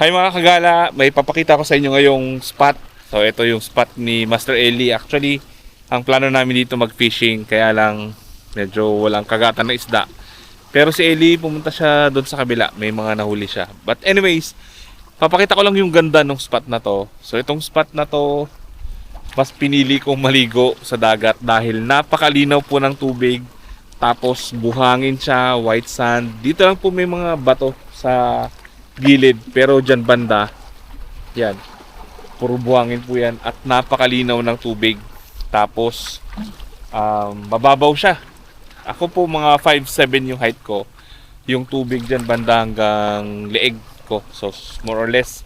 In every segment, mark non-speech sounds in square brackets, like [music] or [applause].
Hi mga kagala, may papakita ko sa inyo ngayong spot. So ito yung spot ni Master Eli. Actually, ang plano namin dito mag-fishing kaya lang medyo walang kagatan na isda. Pero si Eli pumunta siya doon sa kabila, may mga nahuli siya. But anyways, papakita ko lang yung ganda ng spot na to. So itong spot na to, mas pinili kong maligo sa dagat dahil napakalinaw po ng tubig. Tapos buhangin siya, white sand. Dito lang po may mga bato sa gilid pero dyan banda yan. Puro buhangin po yan at napakalinaw ng tubig. Tapos um, mababaw siya. Ako po mga 5'7 yung height ko. Yung tubig dyan banda hanggang leeg ko. So more or less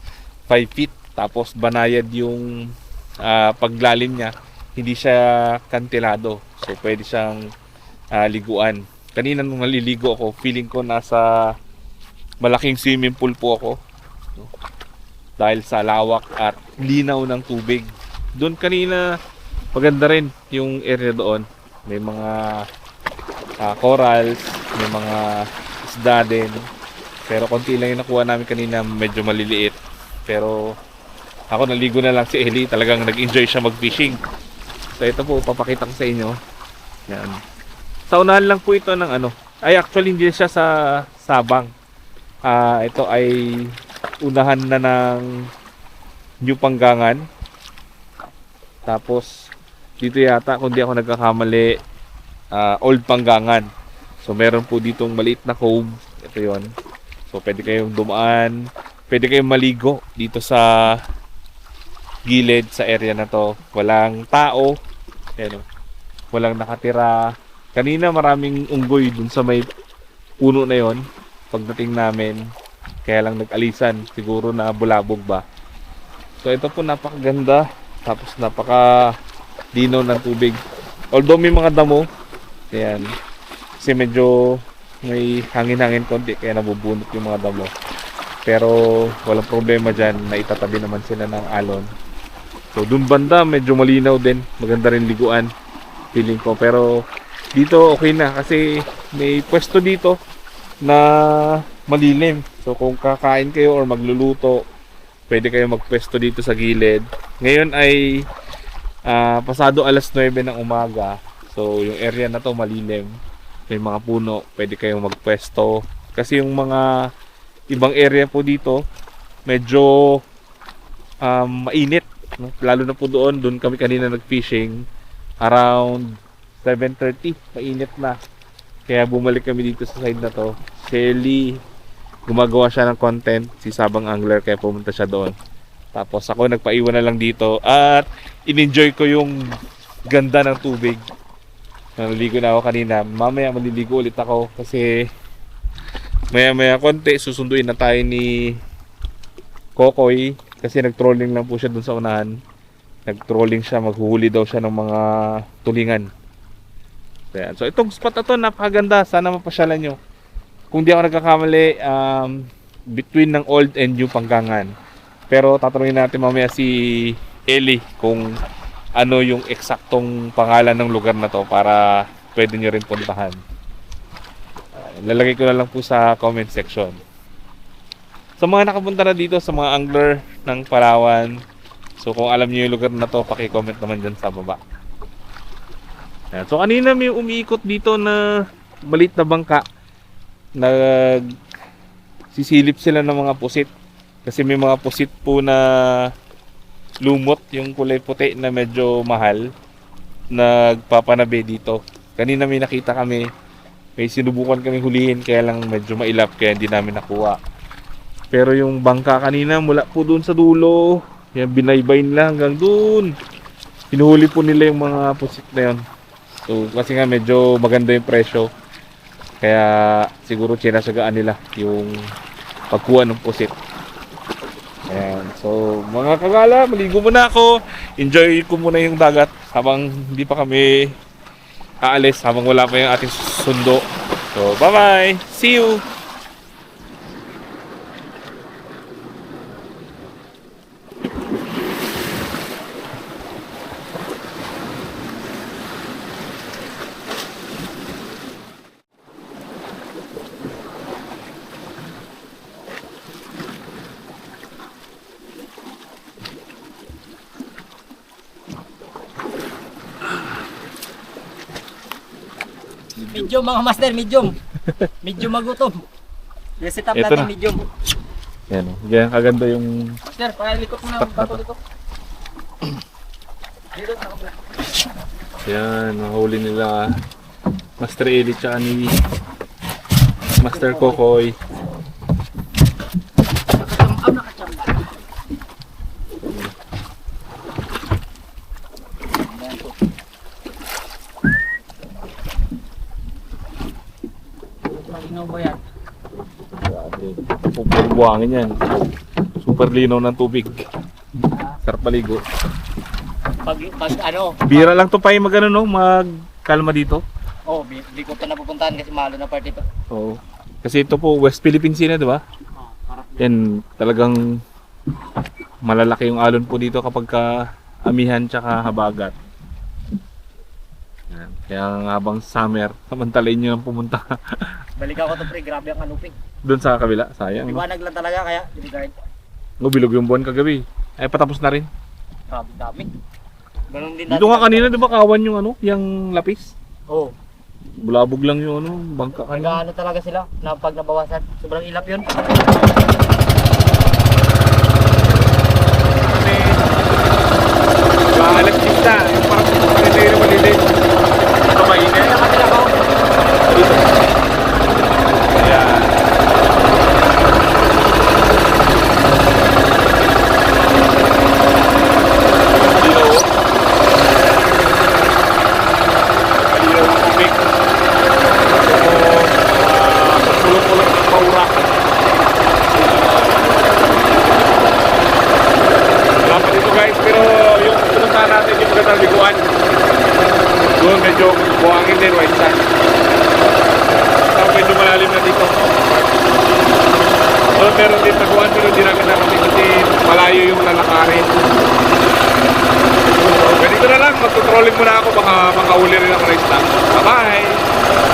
5 feet. Tapos banayad yung ah, paglalim niya. Hindi siya kantilado. So pwede siyang ah, liguan. Kanina nung naliligo ako feeling ko nasa malaking swimming pool po ako. No? Dahil sa lawak at linaw ng tubig. Doon kanina maganda rin yung area doon. May mga ah, corals, may mga isda din. Pero konti lang yung nakuha namin kanina, medyo maliliit. Pero ako naligo na lang si Eli, talagang nag-enjoy siya mag-fishing. So ito po, papakita ko sa inyo. Yan. Sa unahan lang po ito ng ano. Ay actually hindi siya sa Sabang. Ah, ito ay unahan na ng New Panggangan. Tapos dito yata kung di ako nagkakamali ah, Old Panggangan. So meron po ditong maliit na cove. Ito 'yon. So pwede kayong dumaan, pwede kayong maligo dito sa gilid sa area na to. Walang tao. Ayan. Walang nakatira. Kanina maraming unggoy dun sa may puno na 'yon pagdating namin. Kaya lang nag-alisan. Siguro na bulabog ba. So ito po napakaganda. Tapos napaka dino ng tubig. Although may mga damo. Ayan. Kasi medyo may hangin-hangin konti kaya nabubunot yung mga damo. Pero walang problema dyan. Naitatabi naman sila ng alon. So dun banda medyo malinaw din. Maganda rin liguan. Feeling ko. Pero dito okay na kasi may pwesto dito na malilim. So kung kakain kayo or magluluto, pwede kayo magpwesto dito sa gilid. Ngayon ay ah, pasado alas 9 ng umaga. So yung area na to malilim. May mga puno, pwede kayong magpwesto. Kasi yung mga ibang area po dito, medyo um, mainit. no? Lalo na po doon, doon kami kanina nag-fishing. Around 7.30, mainit na. Kaya bumalik kami dito sa side na to. Shelly, gumagawa siya ng content. Si Sabang Angler, kaya pumunta siya doon. Tapos ako nagpaiwan na lang dito. At in-enjoy ko yung ganda ng tubig. Naliligo na ako kanina. Mamaya maliligo ulit ako kasi maya maya konti susunduin na tayo ni Kokoy kasi nag-trolling lang po siya dun sa unahan. Nag-trolling siya, maghuhuli daw siya ng mga tulingan. Ayan. So itong spot na to napakaganda. Sana mapasyalan nyo. Kung di ako nagkakamali, um, between ng old and new panggangan. Pero tatanungin natin mamaya si Eli kung ano yung eksaktong pangalan ng lugar na to para pwede nyo rin puntahan. Uh, lalagay ko na lang po sa comment section. Sa mga nakapunta na dito, sa mga angler ng Palawan, so kung alam niyo yung lugar na to, paki-comment naman dyan sa baba. Ayan. So kanina may umiikot dito na maliit na bangka. Nag sisilip sila ng mga pusit. Kasi may mga pusit po na lumot yung kulay puti na medyo mahal nagpapanabe dito. Kanina may nakita kami. May sinubukan kami hulihin kaya lang medyo mailap kaya hindi namin nakuha. Pero yung bangka kanina mula po doon sa dulo, yan binaybay nila hanggang doon. Hinuhuli po nila yung mga pusit na yun. So kasi nga medyo maganda yung presyo. Kaya siguro sinasagaan nila yung pagkuha ng pusit. Ayan. So, mga kagala, maligo muna ako. Enjoy ko muna yung dagat habang hindi pa kami aalis, habang wala pa yung ating sundo. So, bye-bye! See you! Medium mga master, medium. Medium magutom. Yung setup Ito natin na. medium. Yan, oh. Ganyan kaganda yung Master, pakilikot mo na ang bato dito. Dito sa kabila. Yan, nahuli nila Master Eli tsaka ni Master Kokoy. Malinaw ba yan? Grabe. Super buhangin yan. Super linaw ng tubig. Sarap maligo. Pag, pag ano, Bira lang to pa yung mag ano, no? Magkalma dito. oh, di, di ko ito napupuntahan kasi malo na part ito. Oo. Kasi ito po, West Philippine Sea na, di ba? Yan, talagang malalaki yung alon po dito kapag ka amihan tsaka habagat. Kaya habang summer, samantalain nyo ang pumunta [laughs] balik ako to pre, grabe ang kanuping. doon sa kabila. Sayang. Liwanag lang talaga kaya, disregard. No, bilog yung buwan kagabi. Ay, patapos na rin. Grabe dami. Ganun din Dito nga kanina, di ba kawan yung ano, yung lapis? Oh, Bulabog lang yung ano, bangka kanina. nag-ano talaga sila na pag nabawasan. Sobrang ilap yun. Kami, alas na, yung parang maliliit na maliliit. Ito mainit. Kaya kasi ako, Dito. Ayan. Dilaw. Dilaw ang tubig. Tapos, ah, pulong-pulong ng paura. Wala pa dito guys, pero yung pumuntahan natin yung magandang liguan. Doon medyo buhangin din, white sand. Tapos medyo malalim na dito. Doon meron din taguan pero hindi namin narating kasi malayo yung lalakarin. Ganito na lang, magtutrolling muna ako, baka makahuli rin ako ng isda. Bye-bye!